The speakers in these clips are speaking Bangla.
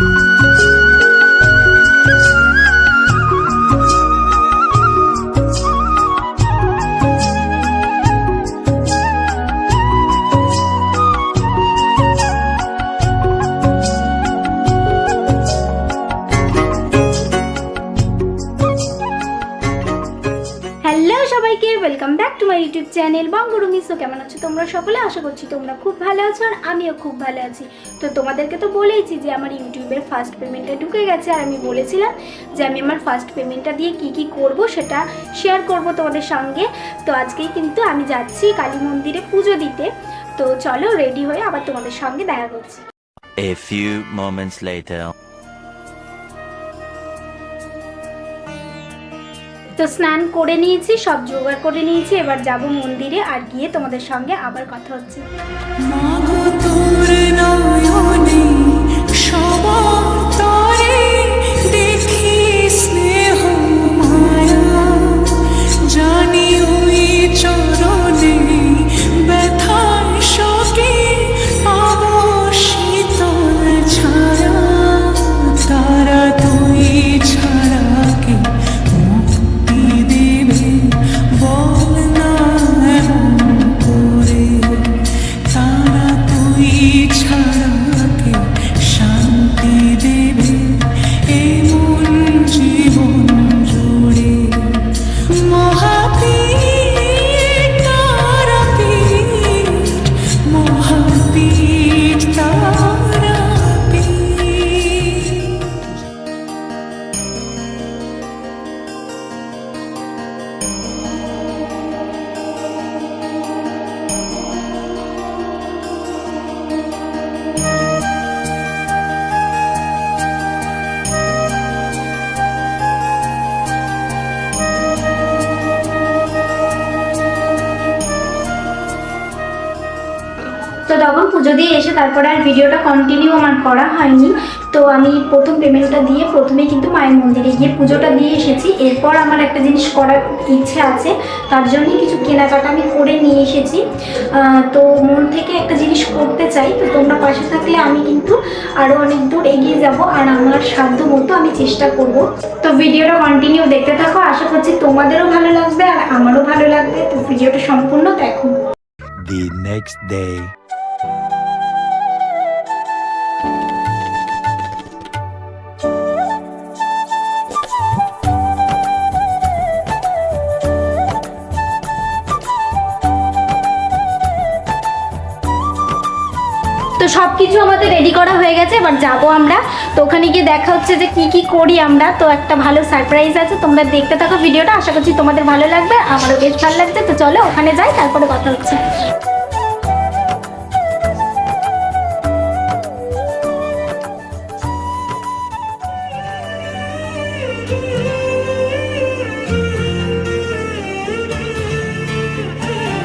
Thank you. Welcome back to my YouTube channel বঙ্গরুমি so কেমন আছো তোমরা সকলে? আশা করছি তোমরা খুব ভালো আছো আর আমিও খুব ভালো আছি। তো তোমাদেরকে তো বলেইছি যে আমার ইউটিউবের ফার্স্ট পেমেন্টটা ঢুকে গেছে আর আমি বলেছিলাম যে আমি আমার ফার্স্ট পেমেন্টটা দিয়ে কি কি করব সেটা শেয়ার করব তোমাদের সঙ্গে। তো আজকেই কিন্তু আমি যাচ্ছি কালী মন্দিরে পুজো দিতে। তো চলো রেডি হয়ে আবার তোমাদের সঙ্গে দেখা করছি। A few moments later. তো স্নান করে নিয়েছি, সব জোগাড় করে নিয়েছি, এবার যাব মন্দিরে আর গিয়ে তোমাদের সঙ্গে আবার কথা হচ্ছে। তো তখন পুজো দিয়ে এসে তারপরে আর ভিডিওটা কন্টিনিউ আমার করা হয়নি। তো আমি প্রথম পেমেন্টটা দিয়ে প্রথমেই কিন্তু মায়ের মন্দিরে গিয়ে পুজোটা দিয়ে এসেছি। এরপর আমার একটা জিনিস করার ইচ্ছে আছে, তার জন্যই কিছু কেনাকাটা আমি করে নিয়ে এসেছি। তো মন থেকে একটা জিনিস করতে চাই, তো তোমরা পাশে থাকলে আমি কিন্তু আরও অনেক দূর এগিয়ে যাব আর আমার সাধ্য মতো আমি চেষ্টা করব। তো ভিডিওটা কন্টিনিউ দেখতে থাকো, আশা করছি তোমাদেরও ভালো লাগবে আর আমারও ভালো লাগবে। তো ভিডিওটা সম্পূর্ণ দেখো। The next day. তো সব কিছু আমাদের রেডি করা হয়ে গেছে, এবার যাব আমরা। তো ওখানে গিয়ে দেখা হচ্ছে যে কি কি করি আমরা। তো একটা ভালো সারপ্রাইজ আছে, তোমরা দেখতে থাকো ভিডিওটা আশা করছি তোমাদের ভালো লাগবে, আমারও বেশ ভালো লাগছে। তো চলো ওখানে যাই, তারপরে কথা হচ্ছে।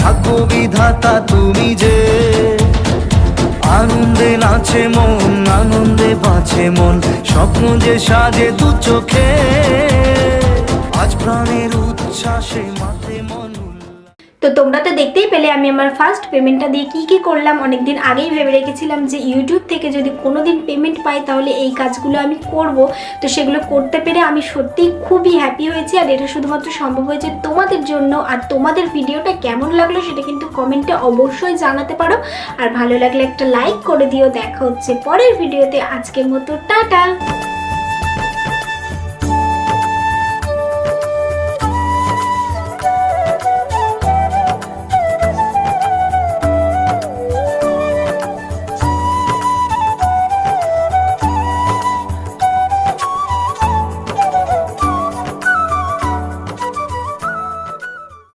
ভাগ্য বিধাতা তুমি যে আনন্দে নাচে মন, আনন্দে বাঁচে মন, স্বপ্ন যে সাজে দু চোখে আজ প্রাণের উচ্ছ্বাসে উল্লাস। তো তোমরা তো দেখতেই পেলে আমি আমার ফার্স্ট পেমেন্টটা দিয়ে কি কি করলাম। অনেকদিন আগেই ভেবে রেখেছিলাম যে ইউটিউব থেকে যদি কোনো দিন পেমেন্ট পাই, তাহলে এই কাজগুলো আমি করব। তো সেগুলো করতে পেরে আমি সত্যিই খুবই হ্যাপি হয়েছি। আর এটা শুধুমাত্র সম্ভব হয়েছে তোমাদের জন্য। আর তোমাদের ভিডিওটা কেমন লাগল সেটা কিন্তু কমেন্টে অবশ্যই জানাতে পারো। আর ভালো লাগলে একটা লাইক করে দিও। দেখা হচ্ছে পরের ভিডিওতে। আজকের মতো, টাটা!